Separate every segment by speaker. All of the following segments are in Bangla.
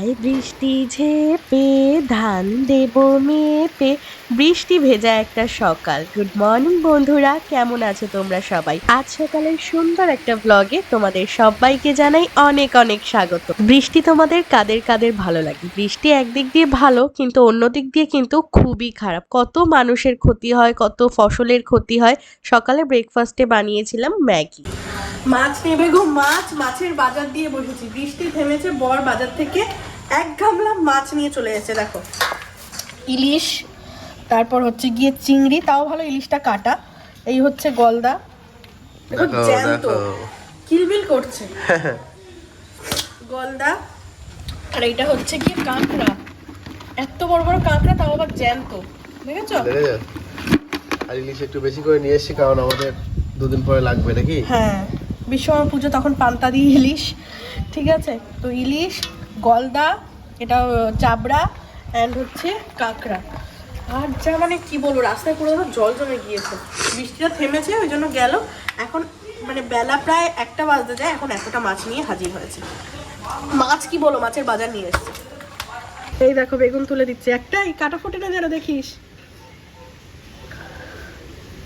Speaker 1: আয় বৃষ্টি ঝেপে ধান দেব মেপে। বৃষ্টি ভেজা একটা সকাল। গুড মর্নিং বন্ধুরা। কেমন আছো তোমরা সবাই? আজ সকালের সুন্দর একটা ব্লগে তোমাদের সবাইকে জানাই অনেক অনেক স্বাগত। বৃষ্টি তোমাদের কাদের কাদের ভালো লাগে? বৃষ্টি একদিক দিয়ে ভালো, কিন্তু অন্য দিক দিয়ে কিন্তু খুবই খারাপ। কত মানুষের ক্ষতি হয়, কত ফসলের ক্ষতি হয়। সকালে ব্রেকফাস্টে বানিয়েছিলাম ম্যাগি।
Speaker 2: মাছ নেবে গো মাছ মাছের বাজার দিয়ে বসেছি। বৃষ্টি থেমেছে বর বাজার থেকে এক গামলা মাছ নিয়ে চলে এসেছে দেখো। ইলিশ তারপর হচ্ছে গিয়ে চিংড়ি তাও ভালো ইলিশটা কাটা। এই হচ্ছে গলদা। কিলবিল করছে। গলদা আর এইটা হচ্ছে গিয়ে কাঁকড়া। এত বড় বড় কাঁকড়া তাও আবার জ্যান্ত। দেখেছ?
Speaker 3: আর ইলিশ একটু বেশি করে নিয়ে এসেছি কারণ আমাদের দুদিন পরে লাগবে নাকি?
Speaker 2: হ্যাঁ। বিশ্বকর্মা পুজো তখন পান্তা দিয়ে ইলিশ, ঠিক আছে? তো ইলিশ, গলদা, এটা চাবড়া অ্যান্ড হচ্ছে কাঁকড়া। আর যা মানে কি বলব, রাস্তায় পুরো জল জমে গিয়েছে। বৃষ্টিটা থেমেছে, ওই জন্য গেল। এখন মানে বেলা প্রায় একটা বাজতে যায়, এখন এতটা মাছ নিয়ে হাজির হয়েছে। মাছ কি বলো মাছের বাজার নিয়ে এসছে। এই দেখো, বেগুন তুলে দিচ্ছে। একটাই, কাটা ফোটে না যেন দেখিস?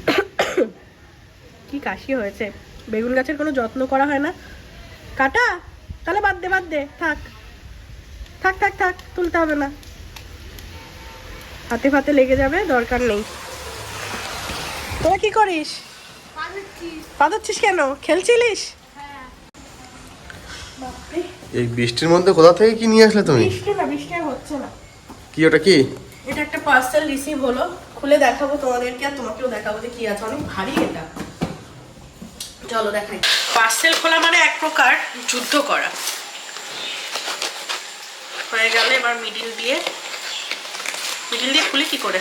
Speaker 2: কি কাশি হয়েছে। বেগুন গাছের কোনো যত্ন করা হয় না। কাটা? তাহলে বাদ দে বাদ দে থাক। থাক থাক থাক তুলতে হবে না। হাতে ফাতে লেগে যাবে দরকার নেই। তোরা কি করিস? পাদচ্ছিস কেন? খেলছিলিস?
Speaker 3: এই বৃষ্টির মধ্যে কোথা থেকে কি নিয়ে আসলে তুমি?
Speaker 2: বৃষ্টি না বৃষ্টি হচ্ছে না।
Speaker 3: কি ওটা কি?
Speaker 2: এটা একটা পার্সেল রিসিভ হলো। খুলে দেখাবো তোমাদেরকে আর তোমাকেও দেখাবো যে কি আছে। অনেক ভারী এটা। চলো দেখাই। পার্সেল খোলা মানে এক প্রকার যুদ্ধ করা। হয়ে গেল এবার মিডিল দিয়ে। মিডিল দিয়ে খুলি কি করে?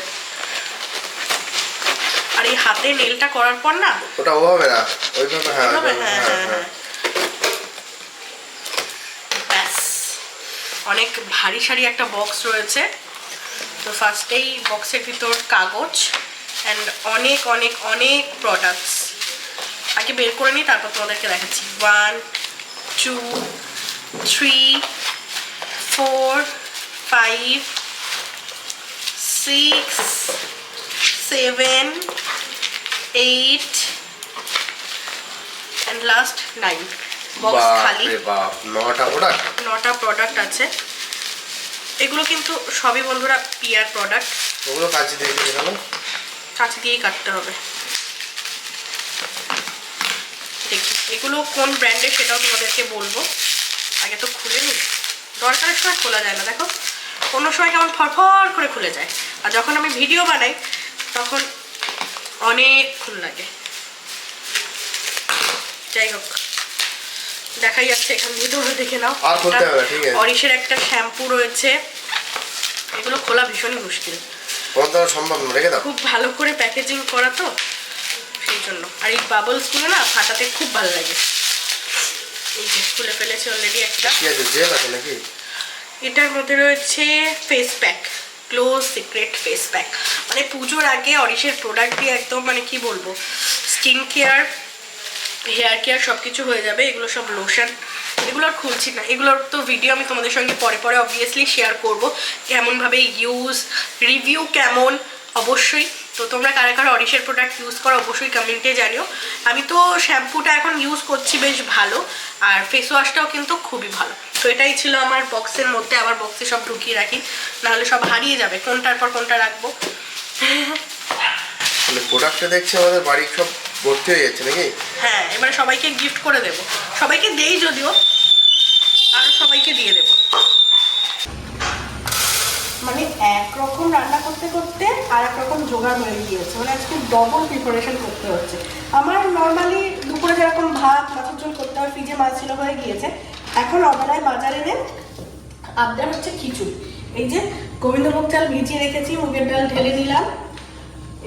Speaker 2: আর এই হাতে নেলটা করার পর না
Speaker 3: ওটা ওভাবে না ওইভাবে হ্যাঁ
Speaker 2: হ্যাঁ হ্যাঁ হ্যাঁ ব্যাস। অনেক ভারী সারি একটা বক্স রয়েছে। তো ফার্স্টেই বক্সের ভিতর কাগজ অ্যান্ড অনেক অনেক অনেক প্রোডাক্টস আগে বের করে নিই তারপর তোমাদেরকে দেখাচ্ছি। One two three four five six seven eight and last nine box খালি।
Speaker 3: বাপরে নটা
Speaker 2: প্রোডাক্ট আছে। এগুলো কিন্তু সবই বন্ধুরা পিয়ার প্রোডাক্ট
Speaker 3: ওগুলো কাছে দিয়ে
Speaker 2: কাঁচি দিয়েই কাটতে হবে দেখি এগুলো কোন ব্র্যান্ডের সেটাও তোমাদেরকে বলব। আগে তো খুলে নিই। দরকারের সময় খোলা যায় না। দেখো কোনো সময় কেমন ফরফর করে খুলে যায়। আর যখন আমি ভিডিও বানাই তখন অনেকক্ষণ লাগে। যাই হোক দেখাই যাচ্ছে এখান দিয়ে তোমরা দেখে নাও।
Speaker 3: না।
Speaker 2: অরিশের একটা শ্যাম্পু রয়েছে। এগুলো খোলা ভীষণই মুশকিল।
Speaker 3: সম্ভব না রেখে দাও।
Speaker 2: খুব ভালো করে প্যাকেজিং করা তো। জন্য। আর এই বাবলসগুলো না ফাটাতে খুব ভালো লাগে। এই যে খুলে ফেলেছে অলরেডি একটা।
Speaker 3: জেল আছে নাকি?
Speaker 2: এটার মধ্যে রয়েছে face pack close secret face pack মানে পুজোর আগে অরিশের প্রোডাক্ট দিয়ে একদম মানে কি বলব স্কিন কেয়ার হেয়ার কেয়ার সব কিছু হয়ে যাবে। এগুলো সব লোশন এগুলো আর খুলছি না। এগুলোর তো ভিডিও আমি তোমাদের সঙ্গে পরে পরে অবভিয়াসলি শেয়ার করব। কেমনভাবে ইউজ রিভিউ কেমন? অবশ্যই তো তোমরা কারা কারা অরিশের প্রোডাক্ট ইউজ করো অবশ্যই কমেন্টে জানিও। আমি তো শ্যাম্পুটা এখন ইউজ করছি বেশ ভালো আর ফেস ওয়াশটাও কিন্তু খুবই ভালো। তো এটাই ছিল আমার বক্সের মধ্যে আবার বক্সে সব ঢুকিয়ে রাখি। নাহলে সব হারিয়ে যাবে। কোনটার পর কোনটা রাখব?
Speaker 3: প্রোডাক্টটা দেখছি আমাদের বাড়ি সব ভর্তি হয়ে যাচ্ছে নাকি?
Speaker 2: হ্যাঁ এবারে সবাইকে গিফট করে দেব। সবাইকে দেই যদিও আরও সবাইকে দিয়ে দেব। মানে একরকম রান্না করতে করতে আর এক রকম জোগাড় হয়ে গিয়েছে। মানে আজকে ডবল প্রিপারেশন করতে হচ্ছে। আমার নর্মালি দুপুরে যেরকম ভাত মাছের ঝোল করতে হয়, ফ্রিজে মাছ ছিল হয়ে গিয়েছে। এখন অবেলায় বাজারে এনে আবদার হচ্ছে খিচুড়ি। এই যে গোবিন্দভোগ চাল ভিজিয়ে রেখেছি, মুগের ডাল ঢেলে নিলাম।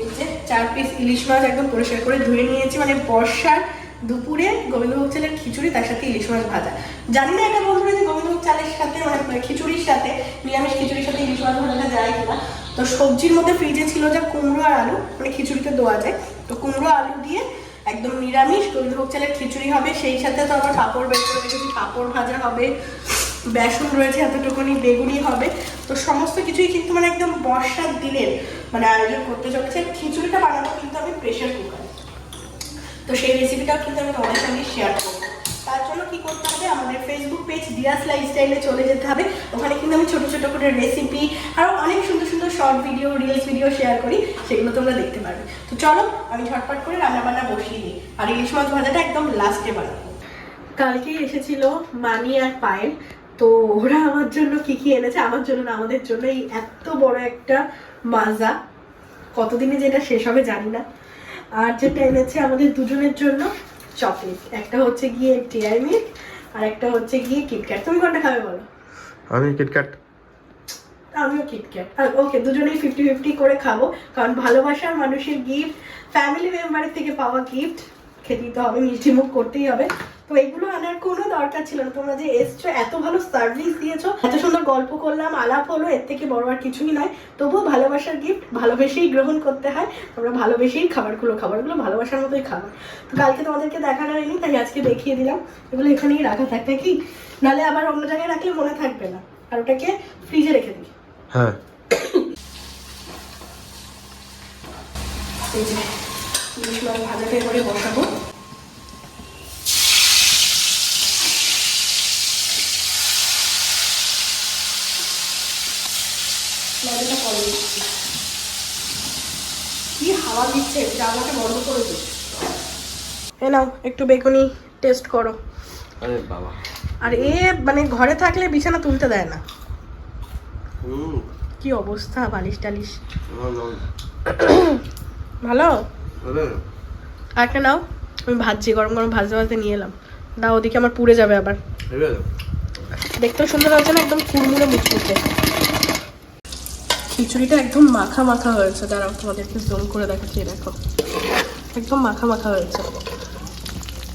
Speaker 2: এই যে চার পিস ইলিশ মাছ একদম পরিষ্কার করে ধুয়ে নিয়েছি। মানে বর্ষার দুপুরে গোবিন্দভোগ চালের খিচুড়ি, তার সাথে ইলিশ মাছ ভাজা। জানি না এটা বন্ধুরা যে গোবিন্দভোগ চালের সাথে মানে খিচুড়ির সাথে, নিরামিষ খিচুড়ির সাথে ইলিশ মাছ ভাজাটা যায় কিনা। তো সবজির মধ্যে ফ্রিজে ছিল যে কুমড়ো আর আলু মানে খিচুড়িতে দেওয়া যায়। তো কুমড়ো, আলু দিয়ে একদম নিরামিষ গোবিন্দভোগ চালের খিচুড়ি হবে। সেই সাথে তো আমার পাঁপড় বের করে রেখেছি। পাঁপড় ভাজা হবে, বেসন রয়েছে এতটুকুনি, বেগুনি হবে। তো সমস্ত কিছুই কিন্তু মানে একদম বর্ষার দিনের মানে আয়োজন করতে চলেছে। খিচুড়িটা বানাবো কিন্তু আমি প্রেশার কুকারে তো সেই রেসিপিটাও কিন্তু আমি তোমাদের সঙ্গে শেয়ার করব। তার জন্য কি করতে হবে? আমাদের ফেসবুক পেজ ডিয়াস লাইফস্টাইলে চলে যেতে হবে। ওখানে কিন্তু আমি ছোটো ছোটো করে রেসিপি আরও অনেক সুন্দর সুন্দর short video reels video share করি। সেগুলো তোমরা দেখতে পারবে। তো চলো, আমি ঝটপট করে রান্না বান্না বসিয়ে দিই আর ইলিশ মাছ ভাজাটা একদম লাস্টে বানাবো। কালকেই এসেছিল মানি আর পায়েল। তো ওরা আমার জন্য কি কি এনেছে? আমার জন্য না, আমাদের জন্য এই এত বড় একটা মাজা। কতদিনে যেটা শেষ হবে জানি না। আর যেটা এনেছে আমাদের দুজনের জন্য চকলেট একটা হচ্ছে গিয়ে টিয়াই মিল্ক আর একটা হচ্ছে গিয়ে কিটক্যাট তুমি কোনটা খাবে বলো?
Speaker 3: আমি কিটক্যাট
Speaker 2: আমিও কিটক্যাট ওকে দুজনেই ফিফটি ফিফটি করে খাব কারণ ভালোবাসার মানুষের গিফট ফ্যামিলি মেম্বারের থেকে পাওয়া গিফট খেতেই তো হবে মিষ্টি মুখ করতেই হবে। তো এগুলো আনার কোনো দরকার ছিল না। তোমরা যে এসছো এত ভালো সার্ভিস দিয়েছ এত সুন্দর গল্প করলাম আলাপ হলো এর থেকে বড় আর কিছুই নয়। তবুও ভালোবাসার গিফট ভালোবেসেই গ্রহণ করতে হয়। তোমরা ভালোবেসেই খাবারগুলো খাবারগুলো ভালোবাসার মতোই খাবার তো কালকে তোমাদেরকে দেখানো হয়নি তাই আজকে দেখিয়ে দিলাম। এগুলো এখানেই রাখা থাকবে কি? নাহলে আবার অন্য জায়গায় রাখলে মনে থাকবে না। আর ওটাকে ফ্রিজে রেখে দিই
Speaker 3: হ্যাঁ।
Speaker 2: ইলিশ মাছ ভাজাটা এবারে বসাবো ভাজাটা পরে দিচ্ছি কি হাওয়া দিচ্ছে জানলাটা বন্ধ করে দিই এ নাও একটু বেগুনি টেস্ট করো।
Speaker 3: আরে বাবা।
Speaker 2: আর এ মানে ঘরে থাকলে বিছানা তুলতে দেয় না।
Speaker 3: হুম।
Speaker 2: কি অবস্থা বালিশ টালিশ।
Speaker 3: ভালো?
Speaker 2: একটা নাও আমি ভাজছি গরম গরম ভাজতে ভাজতে নিয়ে এলাম। দাও ওদিকে আমার পুড়ে যাবে আবার। দেখতেও সুন্দর হচ্ছে না একদম ফুলমুড়ে মুচমুচে। খিচুড়িটা একদম মাখা মাখা হয়েছে। দাঁড়াও তোমাদেরকে জুম করে দেখাচ্ছি দেখো। একদম মাখা মাখা হয়েছে।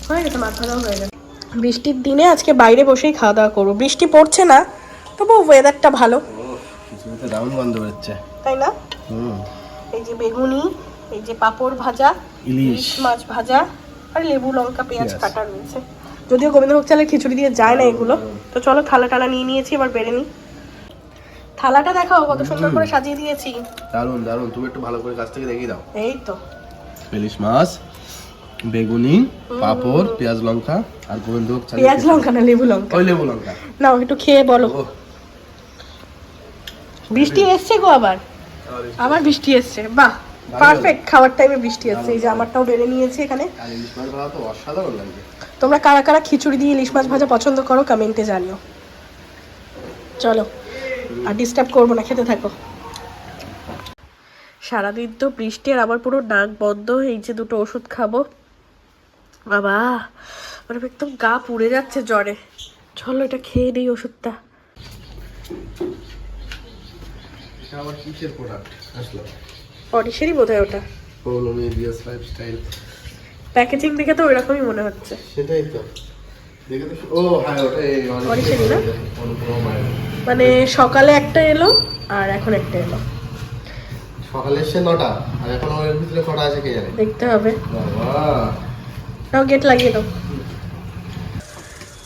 Speaker 2: হয়ে গেছে মাখা দাও হয়ে গেছে। বৃষ্টির দিনে আজকে বাইরে বসেই খাওয়া দাওয়া করব। বৃষ্টি পড়ছে না তবু ওয়েদারটা ভালো।
Speaker 3: দারুণ গন্ধ বেরোচ্ছে।
Speaker 2: তাই না? এই যে বেগুনি এই যে পাঁপড় ভাজা
Speaker 3: ইলিশ।
Speaker 2: মাছ ভাজা আর লেবু লঙ্কা পেঁয়াজ. কাটা রয়েছে। যদিও গোবিন্দভোগ চালের খিচুড়ি দিয়ে যায় না এগুলো। তো চলো থালা টালা নিয়ে নিয়েছি এবার বেড়ে নিই। থালাটা দেখাও কত সুন্দর করে সাজিয়ে দিয়েছি।
Speaker 3: দারুণ দারুণ। তুমি একটু ভালো করে কাছ থেকে দেখিয়ে দাও।
Speaker 2: এই তো।
Speaker 3: ইলিশ মাছ বেগুনি পাঁপড় পেঁয়াজ লঙ্কা আর গোবিন্দভোগ চালের
Speaker 2: পেঁয়াজ লঙ্কা না লেবু লঙ্কা?
Speaker 3: ওই লেবু লঙ্কা।
Speaker 2: নাও একটু খেয়ে বলো। বৃষ্টি এসছে গো আবার। আবার বৃষ্টি এসছে। বাহ পারফেক্ট খাওয়ার টাইমে বৃষ্টি এসছে। এই যে আমারটাও বেড়ে নিয়েছি এখানে। তোমরা কারা কারা খিচুড়ি দিয়ে ইলিশ মাছ ভাজা পছন্দ করো কমেন্টে জানিও। চলো। আর ডিস্টার্ব করব না খেতে থাকো। সারাদিন তো বৃষ্টি আর আবার পুরো নাক বন্ধ এই যে দুটো ওষুধ খাব। বাবা মানে একদম গা পুড়ে যাচ্ছে জ্বরে। চলো এটা খেয়ে নেই ওষুধটা।
Speaker 3: এটা আবার কিসের প্রোডাক্ট আসলো।
Speaker 2: অডিশনই বোধ হয় ওটা।
Speaker 3: পৌলমি ডিএস লাইফস্টাইল
Speaker 2: প্যাকেজিং দেখে তো ওইরকমই মনে হচ্ছে।
Speaker 3: সেটাই তো। দেখে তো ও হ্যাঁ ওটা এই
Speaker 2: অরিজিনাল না?
Speaker 3: অনুপমা মায়ের।
Speaker 2: মানে সকালে একটা এলো আর এখন একটা এলো।
Speaker 3: সকালে এসছে নটা আর এখন ওর ভিতরে কটা আছে কে জানে?
Speaker 2: দেখতে হবে।
Speaker 3: বাবা।
Speaker 2: নাও গেট লাগিয়ে দাও।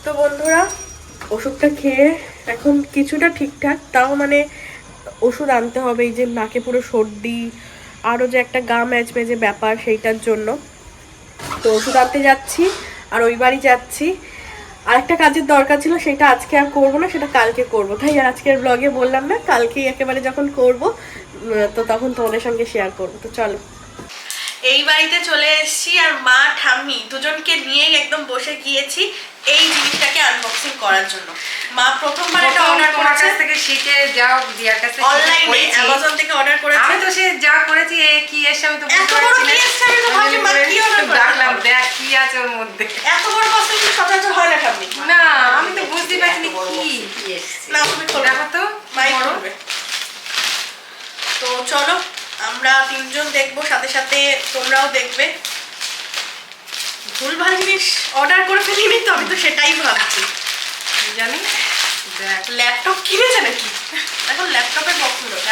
Speaker 2: তো বন্ধুরা ওষুধটা খেয়ে এখন কিছুটা ঠিকঠাক তাও মানে ওষুধ আনতে হবে এই যে নাকে পুরো সর্দি আরও যে একটা গা ম্যাচ ম্যাচে ব্যাপার সেইটার জন্য। তো ওষুধ আনতে যাচ্ছি আর ওই বাড়ি যাচ্ছি। আরেকটা কাজের দরকার ছিল সেটা আজকে আর করব না সেটা কালকে করব। তাই আর আজকের ব্লগে বললাম না কালকেই একেবারে যখন করব তো তখন তোমাদের সঙ্গে শেয়ার করব। তো চলো। এই বাড়িতে চলে এসেছি আর মা ঠাম্মি দুজনকে নিয়েই একদম বসে গিয়েছি এই জিনিসটাকে আনবক্সিং করার জন্য। মা প্রথমবার এটা অর্ডার করেছে।
Speaker 4: থেকে শিখে যাও দিয়ার কাছ
Speaker 2: অনলাইনে অ্যামাজন থেকে অর্ডার করেছে।
Speaker 4: আমি তো সে যা করেছি এ কি এসে আমি তো
Speaker 2: এত বড় কি
Speaker 4: না।
Speaker 2: এসছে আমি তো ভাবছি মা কি করেছে?
Speaker 4: ডাকলাম দেখ কি আছে ওর মধ্যে
Speaker 2: এত বড় পার্সেল কিন্তু সচরাচর হয় না ঠাম্মি
Speaker 4: না আমি তো বুঝতে পারিনি কি
Speaker 2: না তুমি খোলো
Speaker 4: দেখো তো
Speaker 2: মাই
Speaker 4: বড়।
Speaker 2: করবে তো চলো আমরা তিনজন দেখব সাথে সাথে তোমরাও দেখবে। ভুলভাল জিনিস অর্ডার করে ফেলিনি তো আমি তো সেটাই ভাবছি।
Speaker 4: জানি?
Speaker 2: ল্যাপটপ কিনেছে নাকি? এখন ল্যাপটপের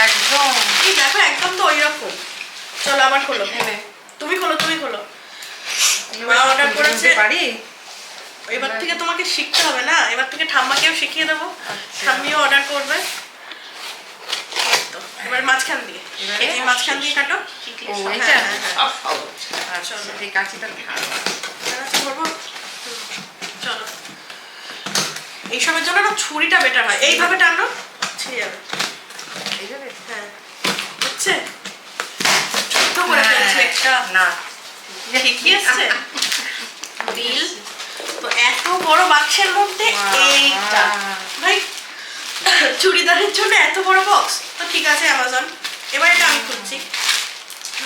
Speaker 4: একদম।
Speaker 2: এই দেখো একদম তো ওই রকম চলো আবার খোলো
Speaker 4: এনে
Speaker 2: তুমি খোলো তুমি খোলো। অর্ডার করেছে
Speaker 4: পারি?
Speaker 2: এবার থেকে তোমাকে শিখতে হবে না এবার থেকে ঠাম্মাকেও শিখিয়ে দেবো। ঠাম্মিও অর্ডার করবে। এবার মাঝখান দিয়ে। এই মাঝখান দিয়ে কাটো।
Speaker 4: ও
Speaker 2: হ্যাঁ,
Speaker 4: এটা
Speaker 2: হ্যাঁ, হ্যাঁ।
Speaker 4: আচ্ছা এই কাঁচিটা
Speaker 2: আচ্ছা, ধরবো? চলো। এইসবের জন্য না ছুরিটা বেটার হয়। এইভাবে টানো ছিঁড়ে যাবে।
Speaker 4: এইভাবে?
Speaker 2: হ্যাঁ। হচ্ছে? ছোট্ট করে ফেলছি একটা।
Speaker 4: না।
Speaker 2: ঠিকই আসছে বিল তো এত বড় বাক্সের মধ্যে। এইটা। ভাই চুড়িদারের জন্য এত বড় বক্স তো ঠিক আছে অ্যামাজন এবার এটা আমি খুঁজছি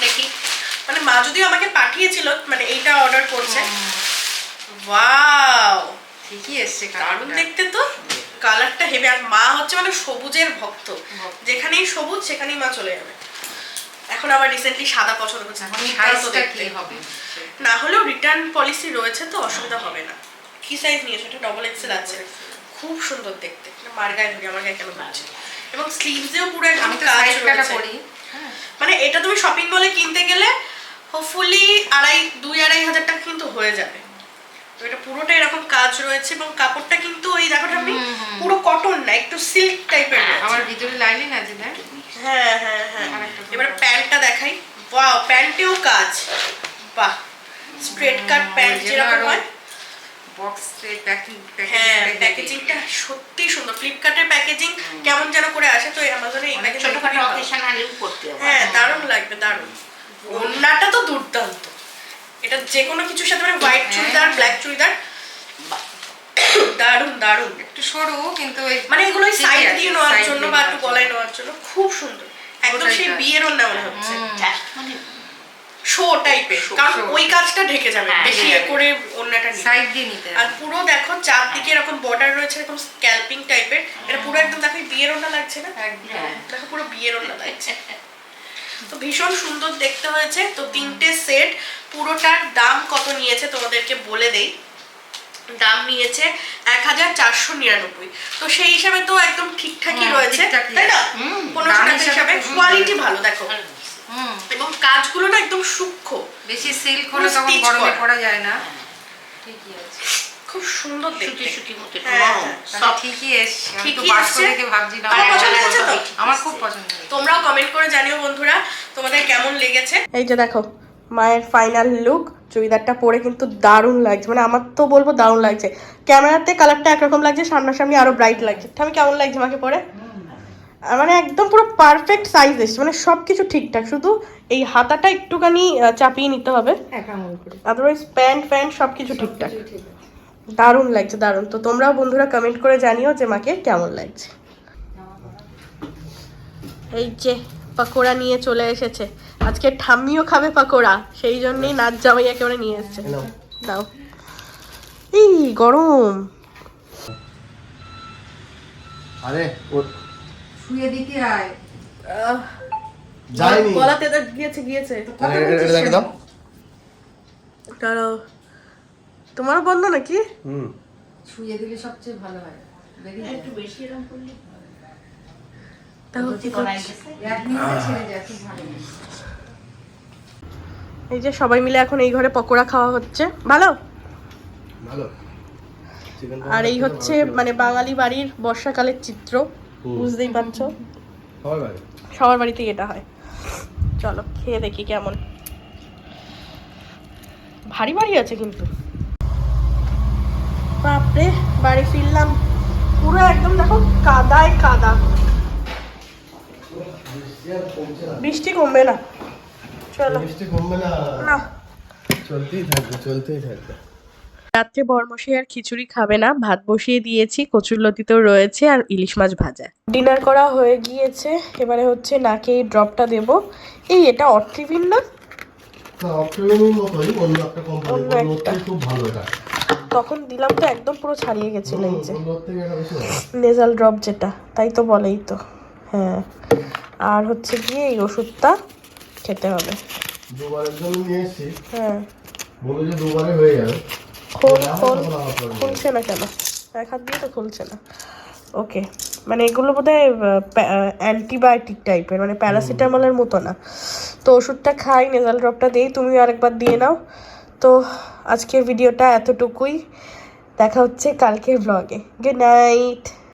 Speaker 2: দেখি। মানে মা যদিও আমাকে পাঠিয়েছিল মানে এইটা অর্ডার করছে। ওয়াও
Speaker 4: ঠিকই এসছে
Speaker 2: দারুণ। দেখতে তো। কালারটা হেভি আর মা হচ্ছে মানে সবুজের ভক্ত। যেখানেই সবুজ সেখানেই মা চলে যাবে। এখন আবার রিসেন্টলি সাদা পছন্দ করছে
Speaker 4: এখন
Speaker 2: দেখতে।
Speaker 4: হবে?
Speaker 2: না হলেও রিটার্ন পলিসি রয়েছে তো অসুবিধা হবে না। কি সাইজ নিয়েছো? এটা ডবল এক্সেল আছে। খুব সুন্দর দেখতে। এটা মার গায়ে ধরি আমার গায়ে কেন ধরছে এবং স্লিভসেও পুরো
Speaker 4: আমি তো
Speaker 2: কাজ।
Speaker 4: করি। হ্যাঁ।
Speaker 2: মানে এটা তুমি শপিং মলে কিনতে গেলে হোপফুলি আড়াই দুই আড়াই হাজার টাকা কিন্তু হয়ে যাবে। তো এটা পুরোটা এরকম কাজ রয়েছে এবং কাপড়টা কিন্তু ওই দেখো আপনি পুরো কটন না একটু সিল্ক টাইপের
Speaker 4: আমার ভিতরে লাইনিং আছে দেখ
Speaker 2: হ্যাঁ হ্যাঁ হ্যাঁ। এবার প্যান্টটা দেখাই। ওয়াও প্যান্টেও কাজ। বাহ স্ট্রেট কাট প্যান্ট যেরকম হয়।
Speaker 4: বক্স প্যাকিং
Speaker 2: প্যাকেজিংটা সত্যি সুন্দর। ফ্লিপকার্টের প্যাকেজিং কেমন যেন করে আসে তো অ্যামাজনে এই প্যাকেজিং
Speaker 5: ছোটখাটো অকেশন আলেও করতে
Speaker 2: হ্যাঁ দারুণ লাগবে দারুণ। ওড়নাটা তো দুর্দান্ত। এটা যে কোনো কিছুর সাথে মানে হোয়াইট
Speaker 4: হ্যাঁ।
Speaker 2: চুড়িদার ব্ল্যাক চুড়িদার। দারুণ দারুণ।
Speaker 4: একটু সরু কিন্তু
Speaker 2: মানে এগুলো সাইড দিয়ে নেওয়ার জন্য বা একটু গলায় নেওয়ার জন্য খুব সুন্দর। একদম সেই। বিয়ের ওড়না মনে হচ্ছে।
Speaker 5: জাস্ট মানে
Speaker 2: শো টাইপের কারণ ওই কাজটা ঢেকে যাবে
Speaker 5: হ্যাঁ,
Speaker 2: বেশি। করে
Speaker 4: সাইড দিয়ে নিতে
Speaker 2: আর পুরো দেখো চারদিকে এরকম বর্ডার রয়েছে এরকম স্ক্যালপিং টাইপের এটা পুরো একদম দেখো বিয়ের লাগছে না?
Speaker 5: হ্যাঁ।
Speaker 2: দেখো পুরো বিয়ের লাগছে। তো ভীষণ সুন্দর দেখতে হয়েছে। তো তিনটে সেট পুরোটার দাম কত নিয়েছে তোমাদেরকে বলে দেই। দাম নিয়েছে এক হাজার চারশো নিরানব্বই। তো সেই হিসাবে তো একদম ঠিকঠাকই রয়েছে তাই না? পনেরোশো টাকা
Speaker 4: হিসাবে
Speaker 2: কোয়ালিটি ভালো দেখো। এবং কাজগুলো না একদম সূক্ষ্ম।
Speaker 4: বেশি সিল্ক
Speaker 2: পুরো
Speaker 4: হলে তখন গরমে
Speaker 2: করা।
Speaker 4: পড়া যায় না। ঠিকই আছে।
Speaker 2: খুব সুন্দর দেখতে।
Speaker 5: সুতি মতো। একটু
Speaker 2: হ্যাঁ।
Speaker 4: ঠিকই এসছে। আমি তো
Speaker 2: ঠিকই
Speaker 4: দেখে ভাবছিলাম
Speaker 2: আমার পছন্দ হয়েছে তো?
Speaker 4: আমার খুব পছন্দ
Speaker 2: তোমরাও কমেন্ট করে জানিও বন্ধুরা তোমাদের কেমন লেগেছে? এই যে দেখো মায়ের ফাইনাল লুক চুড়িদারটা পরে কিন্তু দারুণ লাগছে। মানে আমার তো বলব দারুণ লাগছে। ক্যামেরাতে কালারটা একরকম লাগছে সামনাসামনি আরও ব্রাইট লাগছে। আমি কেমন লাগছে আমাকে পরে? মানে একদম পুরো পারফেক্ট সাইজ এসছে মানে সব কিছু ঠিকঠাক শুধু এই হাতাটা একটুখানি চাপিয়ে নিতে হবে। আদারওয়াইজ প্যান্ট প্যান্ট সব কিছু ঠিকঠাক। দারুণ লাগছে দারুণ। তো তোমরাও বন্ধুরা কমেন্ট করে জানিও যে মাকে কেমন লাগছে। এই যে পাকোড়া নিয়ে চলে এসেছে। আজকে ঠাম্মিও খাবে পাকোড়া সেই জন্যই নাচ জামাই একেবারে নিয়ে এসেছে।
Speaker 3: নাও।
Speaker 2: দাও। এই গরম।
Speaker 3: আরে ও
Speaker 4: শুয়ে দিতে আয়।
Speaker 3: যায়নি।
Speaker 2: গলাতে তো গিয়েছে গিয়েছে।
Speaker 3: আরে, এটা- এটা দেখে দাও।
Speaker 2: দাঁড়াও। তোমারও বন্ধ নাকি?
Speaker 3: হুম।
Speaker 4: শুয়ে দিলে সবচেয়ে ভালো হয়।
Speaker 5: একটু বেশি এরকম করলে।
Speaker 2: এই যে সবাই মিলে এখন এই ঘরে পকোড়া খাওয়া হচ্ছে। ভালো?
Speaker 3: ভালো।
Speaker 2: আর এই হচ্ছে মানে বাঙালি বাড়ির বর্ষাকালের চিত্র। বুঝতেই পারছ? সবার বাড়িতেই এটা হয়। চলো খেয়ে দেখি কেমন। ভারী ভারী আছে কিন্তু। বাপরে বাড়ি ফিরলাম। পুরো একদম দেখো কাদায় কাদা। বৃষ্টি কমবে না। চলো।
Speaker 3: মিষ্টি কমবে না।
Speaker 2: না।
Speaker 3: চলতেই থাকবে চলতেই থাকবে।
Speaker 1: রাত্রে বরমশাই আর খিচুড়ি খাবে না। ভাত বসিয়ে দিয়েছি কচুরলতিতেও রয়েছে আর ইলিশ মাছ ভাজা।
Speaker 2: ডিনার করা হয়ে গিয়েছে। এবারে হচ্ছে নাকে এই ড্রপটা দেবো। এই এটা অট্রিভিন না? তখন দিলাম তো একদম পুরো ছাড়িয়ে গেছিল এই যে নেজাল ড্রপ যেটা তাই তো বলেই তো। হ্যাঁ। আর হচ্ছে গিয়ে এই ওষুধটা খেতে হবে।
Speaker 3: দুবারের জন্য নিয়ে এসেছি।
Speaker 2: হ্যাঁ।
Speaker 3: বলে যে দুবারে হয়ে যাবে।
Speaker 2: খোল খোল। খুলছে না কেন? এক হাত দিয়ে তো খুলছে না। ওকে। মানে এগুলো বোধ হয় অ্যান্টিবায়োটিক টাইপের মানে প্যারাসিটামলের মতো না। তো ওষুধটা খাই নেজাল ড্রপটা দিই তুমি আরেকবার দিয়ে নাও। তো আজকের ভিডিওটা এতটুকুই। দেখা হচ্ছে কালকের ব্লগে গুড নাইট